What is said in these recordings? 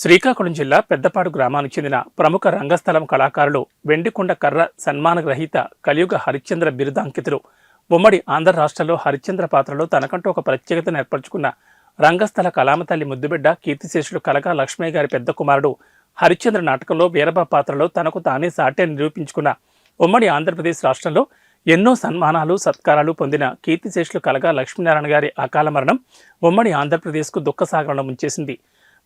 శ్రీకాకుళం జిల్లా పెద్దపాడు గ్రామానికి చెందిన ప్రముఖ రంగస్థలం కళాకారులు వెండికొండ కర్ర సన్మాన గ్రహీత కలియుగ హరిశ్చంద్ర బిరుదాంకితులు. ఉమ్మడి ఆంధ్ర రాష్ట్రంలో హరిశ్చంద్ర పాత్రలో తనకంటూ ఒక ప్రత్యేకతను ఏర్పరచుకున్న రంగస్థల కళామతల్లి ముద్దుబిడ్డ కీర్తిశేషుడు కలగా లక్ష్మయ్య గారి పెద్ద కుమారుడు హరిశ్చంద్ర నాటకంలో వీరబా పాత్రలో తనకు తానే సాటే నిరూపించుకున్న ఉమ్మడి ఆంధ్రప్రదేశ్ రాష్ట్రంలో ఎన్నో సన్మానాలు సత్కారాలు పొందిన కీర్తిశేషులు కలగా లక్ష్మీనారాయణ గారి అకాల మరణం ఉమ్మడి ఆంధ్రప్రదేశ్కు దుఃఖసాగరంలో ముంచేసింది.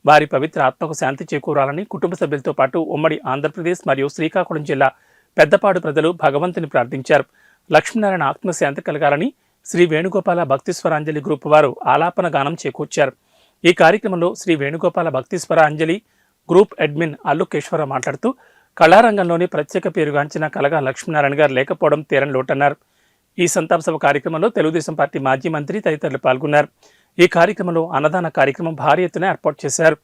వారి పవిత్ర ఆత్మకు శాంతి చేకూరాలని కుటుంబ సభ్యులతో పాటు ఉమ్మడి ఆంధ్రప్రదేశ్ మరియు శ్రీకాకుళం జిల్లా పెద్దపాడు ప్రజలు భగవంతుని ప్రార్థించారు. లక్ష్మీనారాయణ ఆత్మశాంతి కలగాలని శ్రీ వేణుగోపాల భక్తిస్వరాంజలి గ్రూప్ వారు ఆలాపన గానం చేకూర్చారు. ఈ కార్యక్రమంలో శ్రీ వేణుగోపాల భక్తిస్వరాంజలి గ్రూప్ అడ్మిన్ అల్లుకేశ్వర మాట్లాడుతూ కళారంగంలోని ప్రత్యేక పేరుగాంచిన కలగా లక్ష్మీనారాయణ గారు లేకపోవడం తీరని లోటన్నారు. ఈ సంతాప సభ కార్యక్రమంలో తెలుగుదేశం పార్టీ మాజీ మంత్రి తదితరులు పాల్గొన్నారు. ఈ కార్యక్రమంలో అన్నదాన కార్యక్రమం భారీ ఎత్తున ఏర్పాటు చేశారు.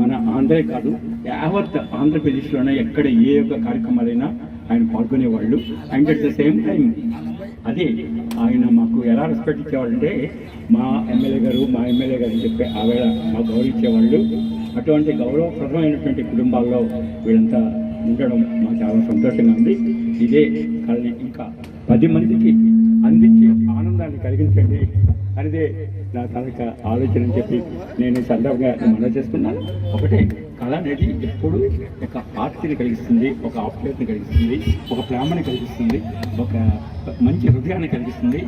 మన ఆంధ్రే కాదు యావత్ ఆంధ్రప్రదేశ్లోనే ఎక్కడ ఏ యొక్క కార్యక్రమాలైనా ఆయన పాల్గొనేవాళ్ళు. And at the same time అదే ఆయన మాకు ఎలా రెస్పెక్ట్ ఇచ్చేవాళ్ళంటే మా ఎమ్మెల్యే గారు మా ఎమ్మెల్యే గారు అని చెప్పి ఆవేళ మాకు గౌరవించేవాళ్ళు. అటువంటి గౌరవప్రదమైనటువంటి కుటుంబాల్లో వీళ్ళంతా ఉండడం మాకు చాలా సంతోషంగా ఉంది. ఇదే కళని ఇంకా పది మందికి అందించి ఆనందాన్ని కలిగించండి. అనేది నా తనక ఆలోచన అని చెప్పి నేను ఈ సందర్భంగా మనం చేసుకున్నాను. ఒకటే కళ అనేది ఎప్పుడు ఒక ఆర్తిని కలిగిస్తుంది ఒక ఆప్యాయతని కలిగిస్తుంది ఒక ప్రేమని కలిగిస్తుంది ఒక మంచి హృదయాన్ని కలిగిస్తుంది.